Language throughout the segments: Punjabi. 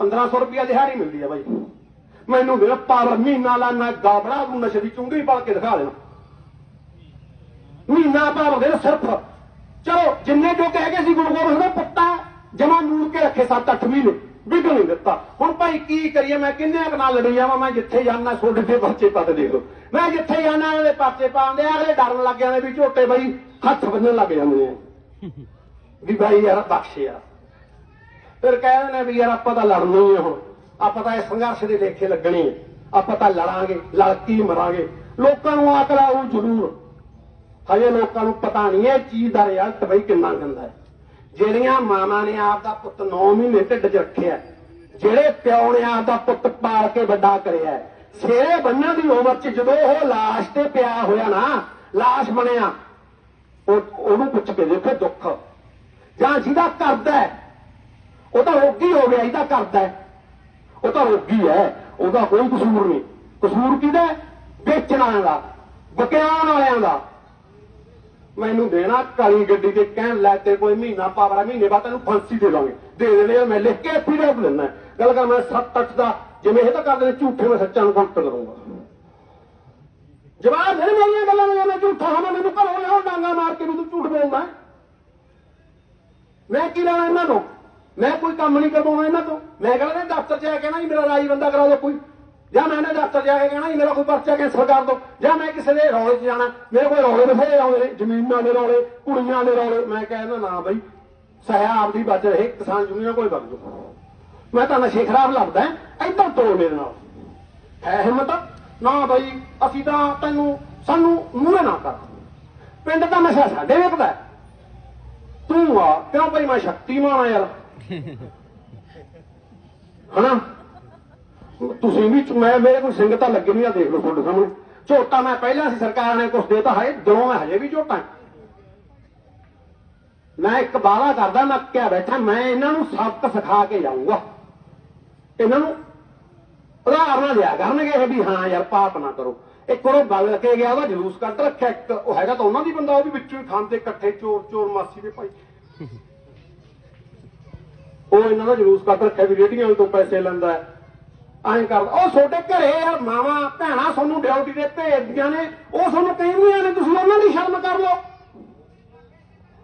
1500 ਰੁਪਿਆ ਦਿਹਾੜੀ ਮਿਲਦੀ ਆ ਬਾਈ। ਮੈਨੂੰ ਦੇ ਪਾਵਰ, ਮਹੀਨਾ ਲਾਣਾ ਗਾਬੜਾ ਨੂੰ ਨਸ਼ੇ ਦੀ ਚੁੰਗੀ ਪਾ ਕੇ ਦਿਖਾ ਦੇਣਾ। ਮਹੀਨਾ ਪਾਵਰ ਦੇ ਸਿਰਫ। ਚਲੋ, ਜਿੰਨੇ ਜੋ ਕਹਿ ਗਏ ਸੀ ਗੁਰੂ ਗੋਬਿੰਦ ਦਾ ਪੁੱਤਾ ਜਮਾ ਨੂਰ ਕੇ ਰੱਖੇ 7-8 ਮਹੀਨੇ ਵਿਗੜ ਨਹੀਂ ਦਿੱਤਾ। ਹੁਣ ਭਾਈ ਕੀ ਕਰੀਏ, ਮੈਂ ਕਿੰਨੇ ਕੁ ਨਾਲ ਲੜੀ ਜਾਵਾਂ ਮੈਂ ਜਿੱਥੇ ਜਾਣਾ ਛੋਡੇ ਦੇ ਪਰਚੇ ਪੱਤ ਦੇਖ ਲਓ ਮੈਂ ਜਿੱਥੇ ਜਾਣਾ ਉਹਦੇ ਪਰਚੇ ਪਾਉਂਦੇ ਆ ਅਗਲੇ ਡਰਨ ਲੱਗ ਜਾਂਦੇ ਵੀ ਝੋਟੇ ਬਾਈ ਹੱਥ ਬੰਨਣ ਲੱਗ ਜਾਂਦੇ ਆ। ਵੀ ਭਾਈ ਯਾਰ ਬਖਸ਼ ਯਾਰ। ਫਿਰ ਕਹਿੰਦੇ ਨੇ ਵੀ ਯਾਰ ਆਪਾਂ ਤਾਂ ਲੜਨਾ ਹੀ ਹੈ ਹੁਣ। ਆਪਾਂ ਤਾਂ ਇਸ ਸੰਘਰਸ਼ ਦੇ ਲੇਖੇ ਲੱਗਣੇ ਆਪਾਂ ਤਾਂ ਲੜਾਂਗੇ ਲੜਕੀ ਮਰਾਂਗੇ। ਲੋਕਾਂ ਨੂੰ ਅਕਲ ਆਊ ਜ਼ਰੂਰ। ਹਜੇ ਲੋਕਾਂ ਨੂੰ ਪਤਾ ਨਹੀਂ ਇਹ ਚੀਜ਼ ਦਾ ਰਿਜ਼ਲਟ ਬਈ ਕਿੰਨਾ ਗੰਦਾ ਹੈ। ਜਿਹੜੀਆਂ ਮਾਵਾਂ ਨੇ ਆਪ ਦਾ ਪੁੱਤ 9 ਮਹੀਨੇ ਢਿੱਡ 'ਚ ਰੱਖਿਆ ਜਿਹੜੇ ਪਿਓ ਨੇ ਆਪ ਦਾ ਪੁੱਤ ਪਾਲ ਕੇ ਵੱਡਾ ਕਰਿਆ ਛੇਰੇ ਬੰਨਾਂ ਦੀ ਉਮਰ 'ਚ ਜਦੋਂ ਉਹ ਲਾਸ਼ ਤੇ ਪਿਆ ਹੋਇਆ ਨਾ, ਲਾਸ਼ ਬਣਿਆ ਉਹਨੂੰ ਪੁੱਛ ਕੇ ਦੇਖੋ ਦੁੱਖ। ਜਾਂ ਜਿਹਦਾ ਕਰਦਾ ਹੈ ਉਹ ਤਾਂ ਰੋਗੀ ਹੋ ਗਿਆ ਇਹਦਾ ਕਰਦਾ ਉਹ ਤਾਂ ਰੋਗੀ ਹੈ ਉਹਦਾ ਕੋਈ ਕਸੂਰ ਨਹੀਂ। ਕਸੂਰ ਕਿਹਦਾ ਵੇਚਣ ਵਾਲਿਆਂ ਦਾ ਬਕਿਆਣ ਵਾਲਿਆਂ ਦਾ। ਮੈਨੂੰ ਦੇਣਾ ਕਾਲੀ ਗੱਡੀ ਤੇ ਕਹਿਣ ਲੈ ਤੇ ਕੋਈ ਮਹੀਨਾ ਪਾਵਰਾ ਮਹੀਨੇ ਬਾਅਦ ਤੈਨੂੰ ਫਾਂਸੀ ਦੇ ਦਾਂਗੇ। ਦੇ ਦੇਣੇ ਆ, ਮੈਂ ਲਿਖ ਕੇ ਐਫੀਡੇਵਿਟ ਦਿੰਦਾ ਗੱਲ ਕਰ ਮੈਂ 7-8 ਦਾ ਜਿਵੇਂ ਇਹ ਤਾਂ ਕਰਦੇ ਨੇ ਝੂਠੇ ਮੈਂ ਸੱਚਾਂ ਨੂੰ ਕੰਟ ਕਰੂੰਗਾ ਜਵਾਬ ਫਿਰ ਮੇਰੀਆਂ ਗੱਲਾਂ ਨੂੰ ਮੈਂ ਝੂਠਾ ਹਾਂ ਮੈਨੂੰ ਘਰੋਂ ਲਿਆਓ ਡਾਂਗਾ ਮਾਰ ਕੇ ਵੀ ਤੂੰ ਝੂਠ ਬੋਲਦਾ ਮੈਂ ਕੀ ਲੈਣਾ ਇਹਨਾਂ ਨੂੰ? ਮੈਂ ਕੋਈ ਕੰਮ ਨਹੀਂ ਕਰਵਾਉਣਾ ਇਹਨਾਂ ਤੋਂ। ਮੈਂ ਕਹਿੰਦਾ ਦਫ਼ਤਰ 'ਚ ਆ ਕੇ ਕਹਿਣਾ ਜੀ ਮੇਰਾ ਰਾਜੀ ਬੰਦਾ ਕਰਾ ਦਿਓ ਕੋਈ। ਜਾਂ ਮੈਂ ਇਹਨਾਂ ਦਫ਼ਤਰ 'ਚ ਆ ਕੇ ਕਹਿਣਾ ਜੀ ਮੇਰਾ ਕੋਈ ਪਰਚਾ ਕੈਂਸਲ ਕਰ ਦਿਓ ਜਾਂ ਮੈਂ ਕਿਸੇ ਦੇ ਰੌਲੇ 'ਚ ਜਾਣਾ। ਮੇਰੇ ਕੋਲ ਰੌਲੇ ਬਥੇਰੇ ਆਉਂਦੇ ਨੇ, ਜ਼ਮੀਨਾਂ ਦੇ ਰੌਲੇ, ਕੁੜੀਆਂ ਦੇ ਰੌਲੇ। ਮੈਂ ਕਹਿੰਦਾ ਨਾ ਬਈ ਸਹਿਆ ਆਪਦੀ ਬਚ ਰਹੇ, ਕਿਸਾਨ ਯੂਨੀਅਨ ਕੋਲ ਵਗ ਜਾਓ। ਮੈਂ ਤਾਂ ਨਸ਼ੇ ਖਰਾਬ ਲੱਭਦਾ ਇੱਧਰ ਤੋੜ ਮੇਰੇ ਨਾਲ। ਹੈ ਹਿੰਮਤ? ਨਾ ਬਈ, ਅਸੀਂ ਤਾਂ ਤੈਨੂੰ ਸਾਨੂੰ ਮੂਹਰੇ ਨਾ ਕਰ। ਪਿੰਡ ਦਾ ਨਸ਼ਾ ਸਾਡੇ ਵੇਖਦਾ ਤੂੰ ਆ, ਕਿਉਂ ਭਾਈ ਮੈਂ ਸ਼ਕਤੀਮਾਨ ਆ ਯਾਰ? ਹਨਾ? ਤੁਸੀਂ ਵੀ ਮੈਂ ਮੇਰੇ ਕੋਈ ਸਿੰਘ ਤਾਂ ਨਹੀਂ ਆ, ਦੇਖ ਲਓ ਤੁਹਾਡੇ ਸਾਹਮਣੇ। ਝੋਟਾ ਮੈਂ ਪਹਿਲਾਂ ਸੀ, ਸਰਕਾਰ ਨੇ ਕੁਛ ਦੇਤਾ ਹੈ ਦਿਲੋਂ ਮੈਂ ਹਜੇ ਵੀ ਝੋਟਾ ਮੈਂ ਇੱਕ ਵਾਅਦਾ ਕਰਦਾ, ਮੈਂ ਕਿਹਾ ਬੈਠਾ, ਮੈਂ ਇਹਨਾਂ ਨੂੰ ਸਬਕ ਸਿਖਾ ਕੇ ਜਾਊਂਗਾ। ਇਹਨਾਂ ਨੂੰ ਉਦਾਹਰਨਾਂ ਦਿਆ ਕਰਨਗੇ ਇਹ ਵੀ, ਹਾਂ ਯਾਰ, ਪਾਪ ਨਾ ਕਰੋ। ਇੱਕ ਉਹ ਗੱਲ ਕੇ ਗਿਆ ਉਹਦਾ ਜਲੂਸ ਕੱਢ ਰੱਖਿਆ, ਇੱਕ ਉਹ ਹੈਗਾ ਤਾਂ ਉਹਨਾਂ ਦੀ ਬੰਦਾ, ਉਹ ਵੀ ਵਿੱਚੋਂ ਹੀ ਖਾਂਦੇ ਇਕੱਠੇ, ਚੋਰ ਚੋਰ ਮਾਸੀ ਦੇ ਭਾਈ। ਉਹ ਇਹਨਾਂ ਦਾ ਜਲੂਸ ਕੱਢ ਰੱਖਿਆ ਵੀ ਰੇਟੀਆਂ ਤੋਂ ਪੈਸੇ ਲੈਂਦਾ ਐਂ ਕਰਦਾ ਉਹ ਛੋਟੇ ਘਰੇ ਯਾਰ ਮਾਵਾਂ, ਭੈਣਾਂ ਤੁਹਾਨੂੰ ਡਿਊਟੀ ਤੇ ਭੇਜਦੀਆਂ ਨੇ, ਉਹ ਤੁਹਾਨੂੰ ਕਹਿੰਦੀਆਂ ਨੇ, ਤੁਸੀਂ ਉਹਨਾਂ ਦੀ ਸ਼ਰਮ ਕਰ ਲਓ।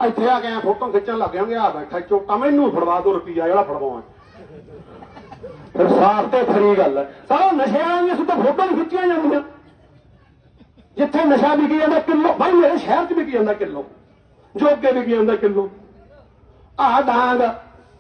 ਇੱਥੇ ਆ ਕੇ ਫੋਟੋ ਖਿੱਚਣ ਲੱਗ ਜਾਂਗੇ ਆ ਬੈਠਾ ਚੋਟਾ ਮੈਨੂੰ ਫੜਵਾ ਦੋ ਰੁਪਈਆ ਜਿਹੜਾ ਫੜਵਾਉਣਾ ਫਿਰ ਸਾਫ਼ ਤੇ ਖਰੀ ਗੱਲ ਹੈ। ਸਾਰਾ ਨਸ਼ੇ ਵਾਲੀਆਂ ਸਿੱਧਾ ਫੋਟੋ ਨਹੀਂ ਖਿੱਚੀਆਂ ਜਾਂਦੀਆਂ। ਜਿੱਥੇ ਨਸ਼ਾ ਵਿਕੀ ਜਾਂਦਾ, ਕਿਲੋ ਭਾਈ ਮੇਰੇ ਸ਼ਹਿਰ 'ਚ ਵਿਕੀ ਜਾਂਦਾ ਕਿਲੋ। ਜੋਗੇ ਵਿਕੀ ਜਾਂਦਾ ਕਿਲੋ। ਆਹ ਡਾਂਗ